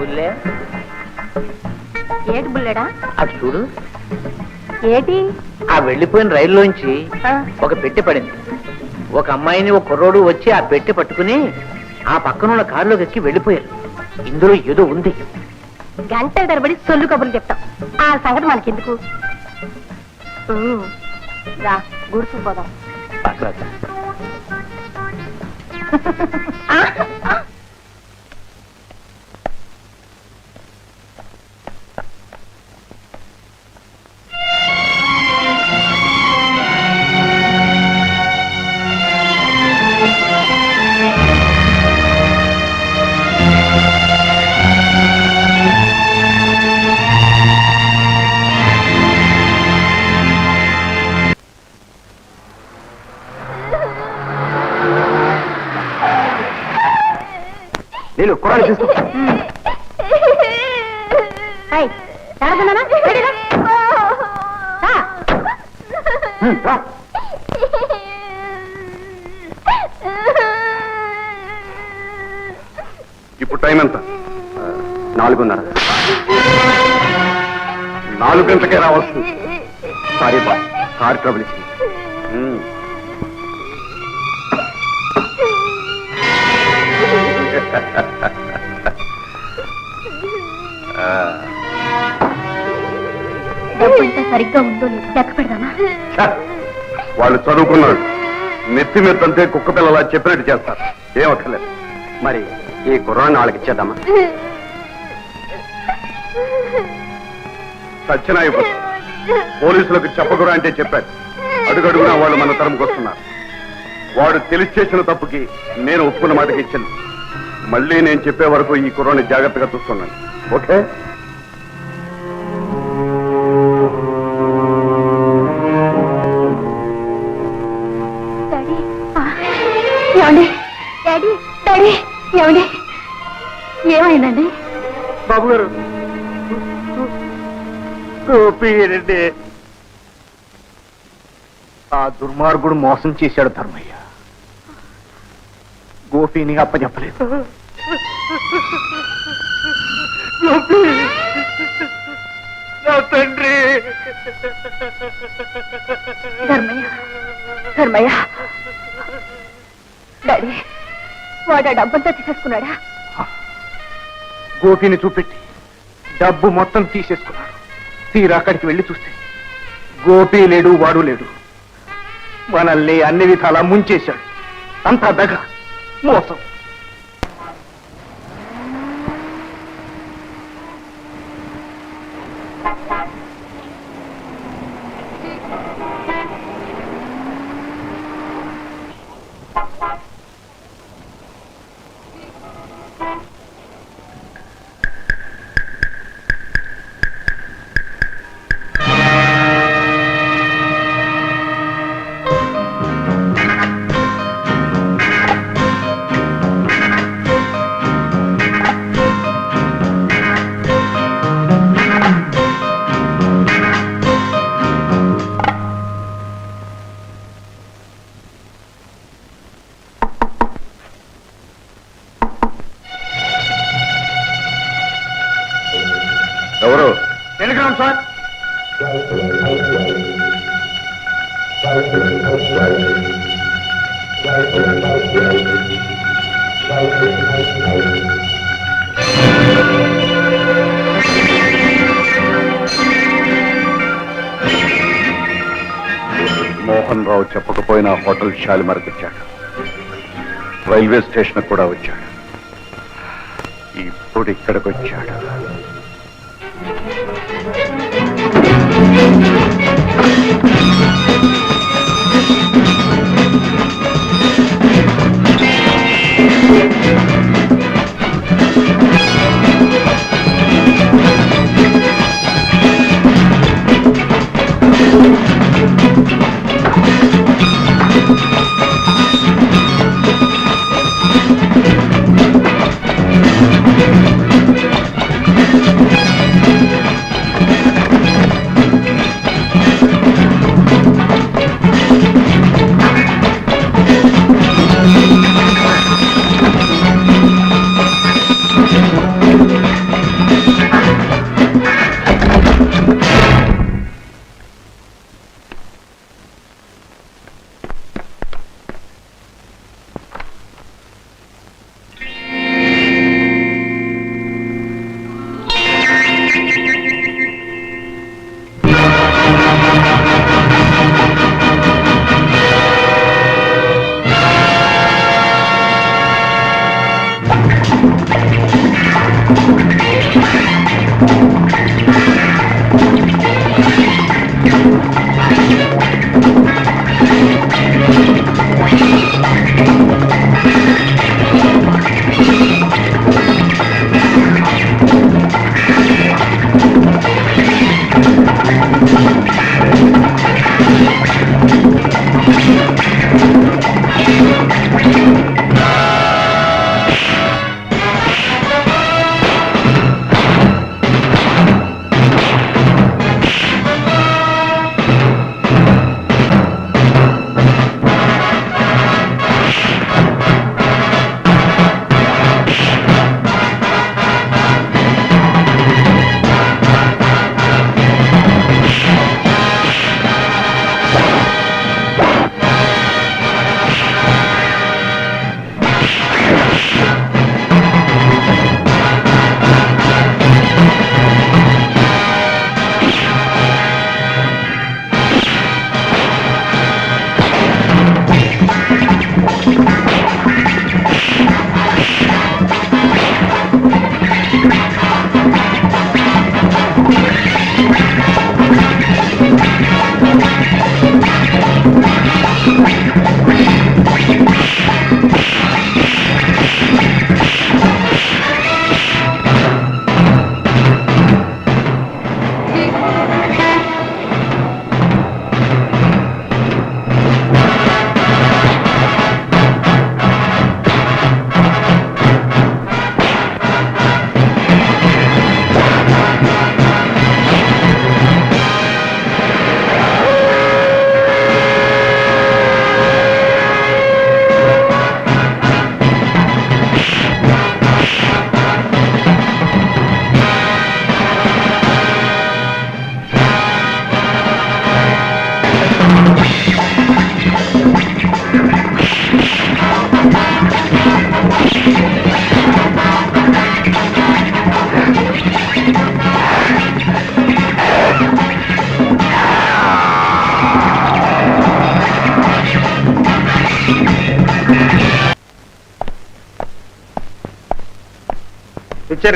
బుల్లే? ఏటి బుల్లెడా? అటు చూడు. ఏటి? ఆ వెళ్ళిపోయిన రైల్లోంచి ఒక పెట్టె పడింది. ఒక అమ్మాయిని ఒక కుర్రోడు వచ్చి ఆ పెట్టె పట్టుకుని ఆ పక్కన ఉన్న కారులోకి ఎక్కి వెళ్ళిపోయారు. ఇందులో ఏదో ఉంది. గంటల తరబడి సొల్లు కబుర్లు చెప్తాం. ఆ సంగతి మనకెందుకు? రా గుర్తు పోదాం. నేను కురాలు తీసుకో. ఇప్పుడు టైం ఎంత? నాలుగున్నర. నాలుగు గంటలకే రావాల్సింది. సారీ బా కార్ ట్రబుల్ ఇచ్చింది. ఉమ్. డబ్బు ఇంత సరిగ్గా ఉందో లేదో లెక్క పెడదామా వాళ్ళు నెత్తి కుక్క పిల్లలా చెప్పినట్టు చేస్తారు. ఏమక్కర్లేదు మరి ఈ కుర్రాన్ని వాళ్ళకి ఇచ్చేద్దామా? సత్యనాయకు పోలీసులకు చెప్పకురా అంటే చెప్పారు. అడుగడుగునా వాళ్ళు మన తరంకొస్తున్నారు వాడు తెలిసి చేసిన తప్పుకి నేను ఒప్పుకున్న మాటకి ఇచ్చాను. మళ్ళీ నేను చెప్పే వరకు ఈ కుర్రాన్ని జాగ్రత్తగా చూస్తున్నాను ఓకే? ఏమైందండి? బాబు గారు గోపీరెడ్డి. ఆ దుర్మార్గుడు మోసం చేశాడు ధర్మయ్య. గోపిని అప్పచెప్పలేదు. గోపి! నా తండ్రి! ధర్మయ్య ధర్మయ్య! డాడీ వాడు ఆ డబ్బంతా తీసేసుకున్నాడా? గోపిని చూపెట్టి డబ్బు మొత్తం తీసేసుకున్నాడు. తీరా అక్కడికి వెళ్ళి చూస్తే గోపి లేడు వాడు లేడు. మనల్ని అన్ని విధాలా ముంచేశాడు. అంతా దగ మోసం. సార్. మోహన్ రావు చెప్పకపోయినా హోటల్ షాలిమార్కి వచ్చాడు. రైల్వే స్టేషన్ కూడా వచ్చాడు. ఇప్పుడు ఇక్కడికి వచ్చాడు.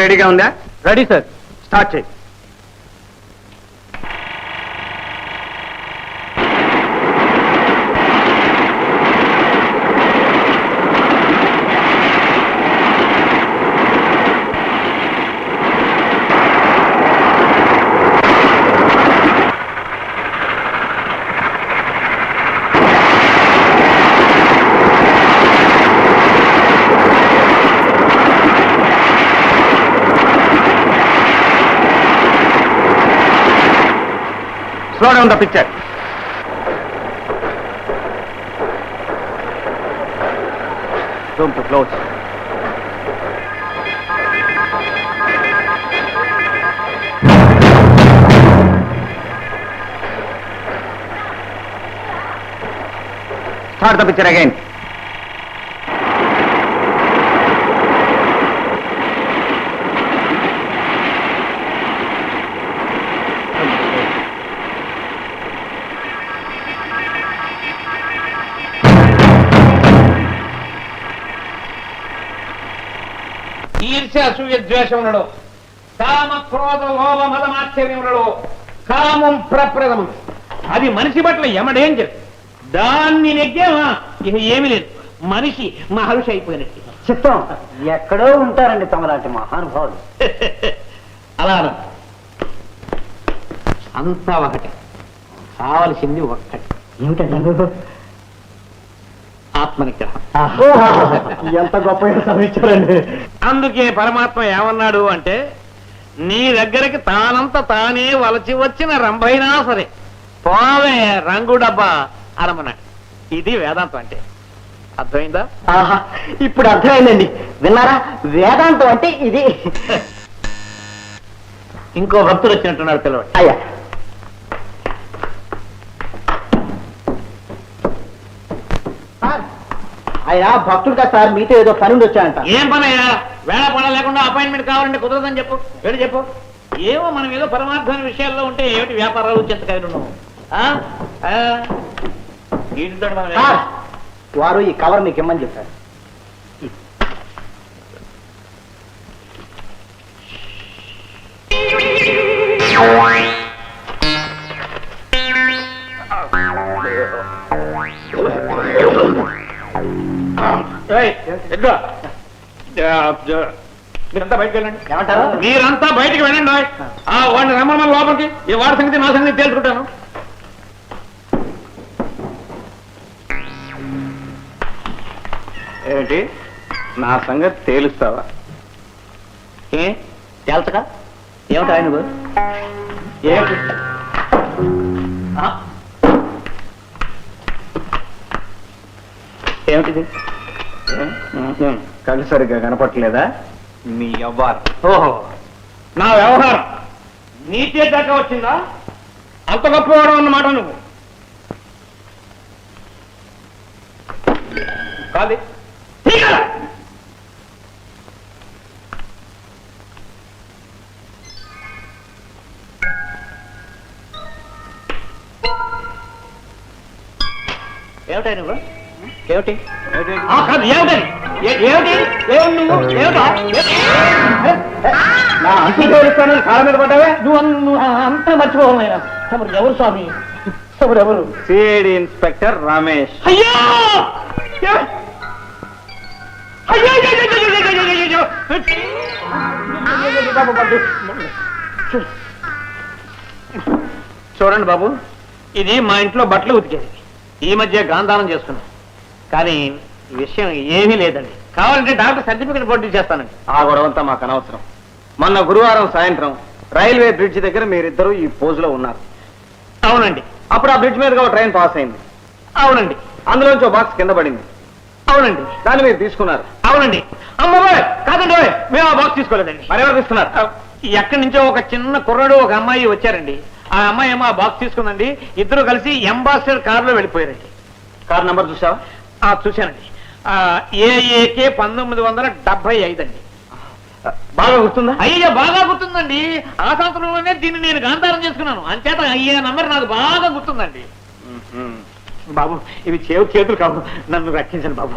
రెడీగా ఉందా? Ready sir. స్టార్ట్ చేయి. Slow down the picture Zoom to close. Start the picture again. ద్వేషములలో కామ క్రోధ లోభ మదమాశ్చర్యములలో కామం ప్రప్రథమం అది మనిషి పట్ల ఎమడేంజర్ దాన్ని నెగ్గామా ఇక ఏమీ లేదు. మనిషి మహర్షి అయిపోయినట్టు. చిత్తం. ఎక్కడో ఉంటారండి తమలాంటి మహానుభావులు. అలా. అంతా ఒకటే. కావలసింది ఒక్కటి. ఏమిటండి? ఆత్మనిగ్రహం. ఎంత గొప్ప అందుకే పరమాత్మ ఏమన్నాడు అంటే నీ దగ్గరికి తానంత తానే వలచి వచ్చిన రంభైనా సరే పోవే రంగు డబ్బా అనమన్నాడు. ఇది వేదాంతం అంటే. అర్థమైందా? ఆహా ఇప్పుడు అర్థమైందండి. విన్నారా? వేదాంతం అంటే ఇది. ఇంకో భక్తుడు వచ్చినట్టున్నాడు పిల్లవాడు అయ్యా ఆయన భక్తుడు కదా సార్ మీతో ఏదో పని ఉండి వచ్చాయంట ఏం పనయ్యా? వేళ పడ లేకుండా అపాయింట్మెంట్ కావాలంటే కుదరదని చెప్పు. వెళ్ళి చెప్పు. ఏమో మనం ఏదో పరమార్థమైన విషయాల్లో ఉంటే ఏమిటి వ్యాపారాలు సార్ వారు ఈ కవర్ మీకు ఇమ్మని చెప్పారు. మీరంతా బయటకు వెళ్ళండి. ఏమంటారు? మీరంతా బయటికి వెళ్ళండి ఓయ్. ఆ. వాడిని రమ్మని లోపలికి. ఈ వాడి సంగతి నా సంగతి తేల్చుకుంటాను. ఏంటి నా సంగతి తేలుస్తావా? ఏ? తేల్చక? ఏమిటి ఆయన ఏంటి ఏమిటిది? కళ్ళు సరిగ్గా కనపట్లేదా మీ అవ్వారు ఓహో నా వ్యవహారం. నీ చేద్దాకా వచ్చిందా? అంత గొప్పవాడు అన్నమాట నువ్వు. కాదు. తీగల! ఏమిటి నువ్వు? ఏమిటి? నా కాళ్ళ మీద పడ్డావే? నువ్వు అన్- నువ్వు అంతా తమరు ఎవరు స్వామి? తమరు ఎవరు? CID inspector Ramesh. అయ్యో! ఏ- అయ్యో అయ్యో, అయ్యో, అయ్యో, అయ్యో, అయ్యో, అయ్యో. బాబు, బాబు. చూడండి బాబు ఇది మా ఇంట్లో బట్టలు ఉతికేది. ఈ మధ్య గాంధానం చేసుకున్నాం. కానీ ఈ విషయం ఏమీ లేదండి. కావాలంటే డాక్టర్ సర్టిఫికెట్ పోటీ చేస్తానండి ఆ గొడవంతా మాకు అనవసరం. మొన్న గురువారం సాయంత్రం రైల్వే బ్రిడ్జ్ దగ్గర మీరిద్దరూ ఈ పోజులో ఉన్నారు. అవునండి. అప్పుడు ఆ బ్రిడ్జ్ మీదుగా ఒక ట్రైన్ పాస్ అయింది. అవునండి. అందులోంచి ఒక బాక్స్ కింద పడింది. అవునండి. దాన్ని మీరు తీసుకున్నారు. అవునండి. అమ్మబాయ్ కాదండి ఓయ్, మేము ఆ బాక్స్ తీసుకోలేదండి. మరెవరు తీసుకున్నారు? ఎక్కడి నుంచో ఒక చిన్న కుర్రాడు ఒక అమ్మాయి వచ్చారండి. ఆ అమ్మాయి ఏమో ఆ బాక్స్ తీసుకుందండి. ఇద్దరు కలిసి అంబాసిడర్ కారులో వెళ్ళిపోయారండి. కార్ నంబర్ చూసావా? చూశానండి. ఆ, ఏఏకే పంతొమ్మిది వందల డెబ్బై ఐదు అండి బాగా గుర్తుందా? అయ్యో బాగా గుర్తుందండి. ఆ సంవత్సరంలోనే దీన్ని నేను గాంధారం చేసుకున్నాను. అంచేత అయ్యే నంబర్ నాకు బాగా గుర్తుందండి. బాబు ఇవి చేవు చేతులు కావు. నన్ను రక్షించండి బాబు.